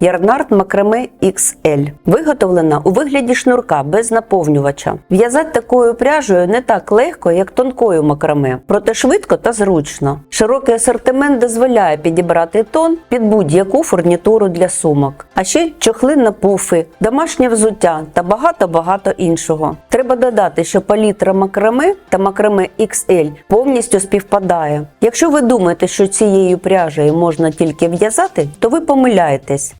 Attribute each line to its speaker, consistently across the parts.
Speaker 1: Ярнард Макраме XL. Виготовлена у вигляді шнурка без наповнювача. В'язати такою пряжею не так легко, як тонкою макраме, проте швидко та зручно. Широкий асортимент дозволяє підібрати тон під будь-яку фурнітуру для сумок. А ще чохли на пуфи, домашнє взуття та багато-багато іншого. Треба додати, що палітра макраме та макраме XL повністю співпадає. Якщо ви думаєте, що цією пряжею можна тільки в'язати, то ви помиляєтесь.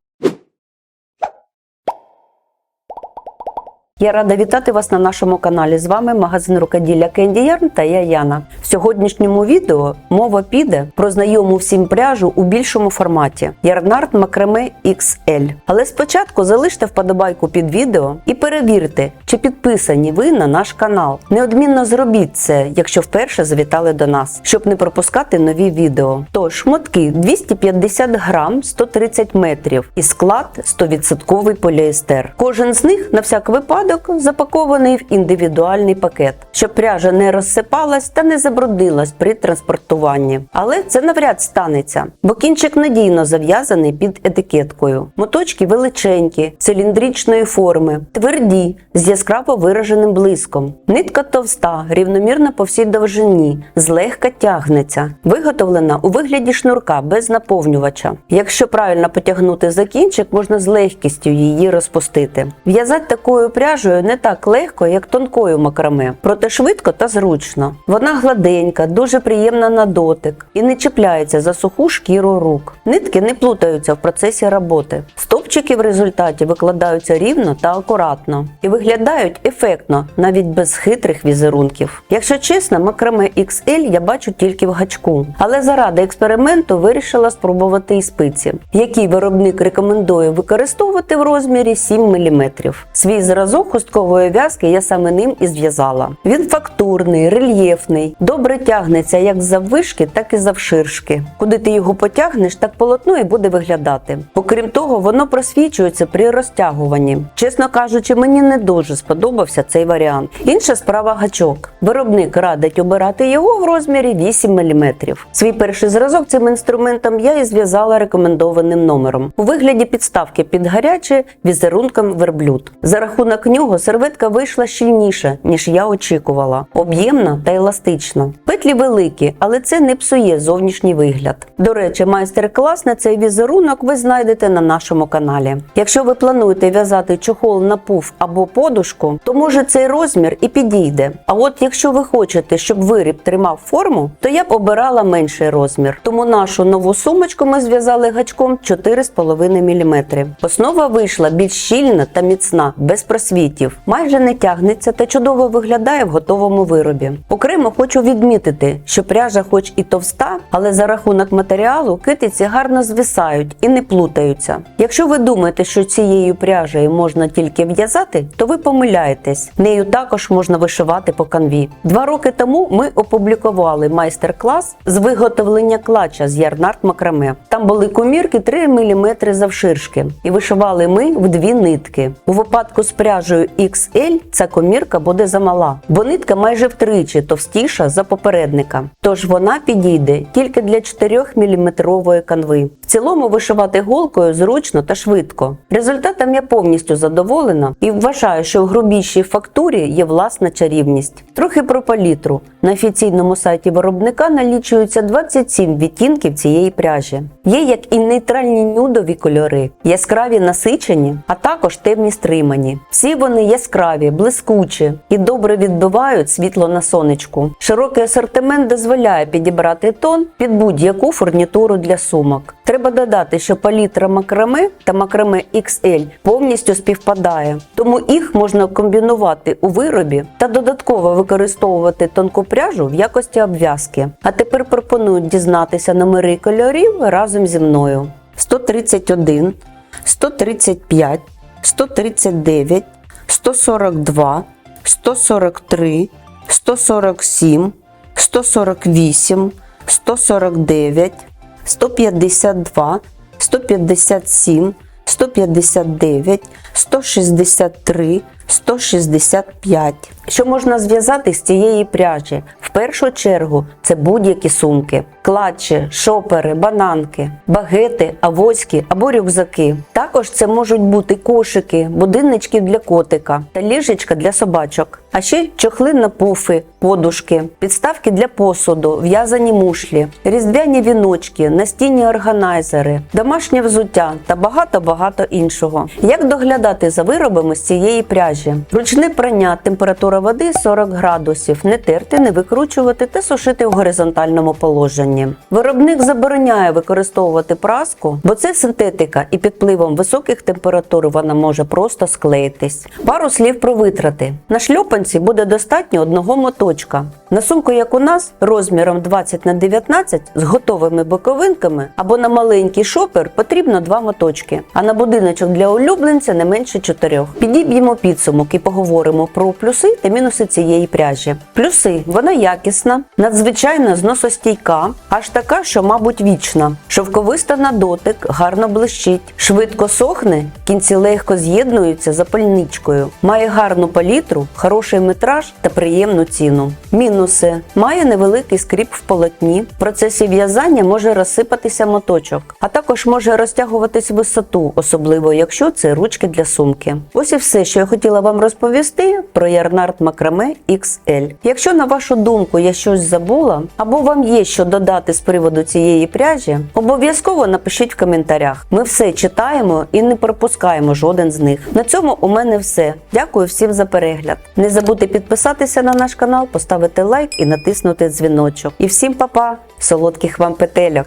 Speaker 1: Я рада вітати вас на нашому каналі. З вами магазин рукоділля Candy Yarn та я Яна. В сьогоднішньому відео мова піде про знайому всім пряжу у більшому форматі Ярнард Макраме XL. Але спочатку залиште вподобайку під відео і перевірте, чи підписані ви на наш канал. Неодмінно зробіть це, якщо вперше завітали до нас, щоб не пропускати нові відео. Тож шмотки 250 грам 130 метрів і склад 100% поліестер. Кожен з них на всяк випадок запакований в індивідуальний пакет, щоб пряжа не розсипалась та не забруднилась при транспортуванні. Але це навряд станеться, бо кінчик надійно зав'язаний під етикеткою. Моточки величенькі, циліндричної форми, тверді, з яскраво вираженим блиском. Нитка товста, рівномірна по всій довжині, злегка тягнеться, виготовлена у вигляді шнурка без наповнювача. Якщо правильно потягнути за кінчик, можна з легкістю її розпустити. В'язати такою пряжею не так легко, як тонкою макраме, проте швидко та зручно. Вона гладенька, дуже приємна на дотик і не чіпляється за суху шкіру рук. Нитки не плутаються в процесі роботи. Стовпчики в результаті викладаються рівно та акуратно і виглядають ефектно, навіть без хитрих візерунків. Якщо чесно, макраме XL я бачу тільки в гачку, але заради експерименту вирішила спробувати і спиці, які виробник рекомендує використовувати в розмірі 7 мм. Свій зразок хусткової в'язки я саме ним і зв'язала. Він фактурний, рельєфний, добре тягнеться як з заввишки, так і завширшки. Куди ти його потягнеш, так полотно і буде виглядати. Окрім того, воно просвічується при розтягуванні. Чесно кажучи, мені не дуже сподобався цей варіант. Інша справа гачок. Виробник радить обирати його в розмірі 8 мм. Свій перший зразок цим інструментом я і зв'язала рекомендованим номером у вигляді підставки під гаряче візерунком верблюд. За рахунок нього серветка вийшла щільніша, ніж я очікувала, об'ємна та еластична. Петлі великі, але це не псує зовнішній вигляд. До речі, майстер-клас на цей візерунок ви знайдете на нашому каналі. Якщо ви плануєте в'язати чохол на пуф або подушку, то може цей розмір і підійде. А от якщо ви хочете, щоб виріб тримав форму, то я б обирала менший розмір. Тому нашу нову сумочку ми зв'язали гачком 4,5 мм. Основа вийшла більш щільна та міцна, без просвітів, майже не тягнеться та чудово виглядає в готовому виробі. Окремо хочу відмітити, що пряжа, хоч і товста, але за рахунок матеріалу китиці гарно звисають і не плутаються. Якщо ви думаєте, що цією пряжею можна тільки в'язати, то ви помиляєтесь. Нею також можна вишивати по канві. Два роки тому ми опублікували майстер-клас з виготовлення клача з ярнард макраме. Там були комірки 3 мм завширшки, і вишивали ми в дві нитки. У випадку з пряжею XL ця комірка буде замала, бо нитка майже втричі товстіша за попередника. Тож вона підійде тільки для 4 мм канви. В цілому вишивати голкою зручно та швидко. Результатом я повністю задоволена і вважаю, що в грубішій фактурі є власна чарівність. Трохи про палітру. На офіційному сайті виробника налічується 27 відтінків цієї пряжі. Є як і нейтральні нюдові кольори, яскраві насичені, а також темні стримані. Всі вони яскраві, блискучі і добре відбивають світло на сонечку. Широкий асортимент дозволяє підібрати тон під будь-яку фурнітуру для сумок. Треба додати, що палітра макраме та макраме XL повністю співпадає, тому їх можна комбінувати у виробі та додатково використовувати тонку пряжу в якості обв'язки. А тепер пропоную дізнатися номери кольорів разом зі мною: 131, 135, 139, 142, 143, 147, 148, 149, 152, 157, 159, 163, 165. Що можна зв'язати з цієї пряжі? В першу чергу це будь-які сумки, клатчі, шопери, бананки, багети, авоськи або рюкзаки. Також це можуть бути кошики, будиннички для котика та ліжечка для собачок. А ще чохли на пуфи, подушки, підставки для посуду, в'язані мушлі, різдвяні віночки, настінні органайзери, домашнє взуття та багато-багато іншого. Як доглядати за виробами з цієї пряжі? Ручне прання, температура води 40 градусів, не терти, не викручувати та сушити в горизонтальному положенні. Виробник забороняє використовувати праску, бо це синтетика, і під впливом високих температур вона може просто склеїтись. Пару слів про витрати. На шльопанці буде достатньо одного моточка. На сумку, як у нас, розміром 20 на 19 з готовими боковинками або на маленький шопер потрібно два моточки, а на будиночок для улюбленця не менше чотирьох. Підіб'ємо підсумок і поговоримо про плюси та мінуси цієї пряжі. Плюси вона якісна, надзвичайно зносостійка, аж така, що, мабуть, вічна. Шовковиста на дотик, гарно блищить, швидко сохне, кінці легко з'єднуються запальничкою, має гарну палітру, хороший метраж та приємну ціну. Мінуси має невеликий скріп в полотні. В процесі в'язання може розсипатися моточок, а також може розтягуватись висоту, особливо якщо це ручки для сумки. Ось і все, що я хотіла вам розповісти про Ярнард Макраме XL. Якщо на вашу думку я щось забула, або вам є що додати з приводу цієї пряжі, обов'язково напишіть в коментарях. Ми все читаємо і не пропускаємо жоден з них. На цьому у мене все. Дякую всім за перегляд. Не забудьте підписатися на наш канал, поставити лайк і натиснути дзвіночок. І всім па-па! солодких вам петельок!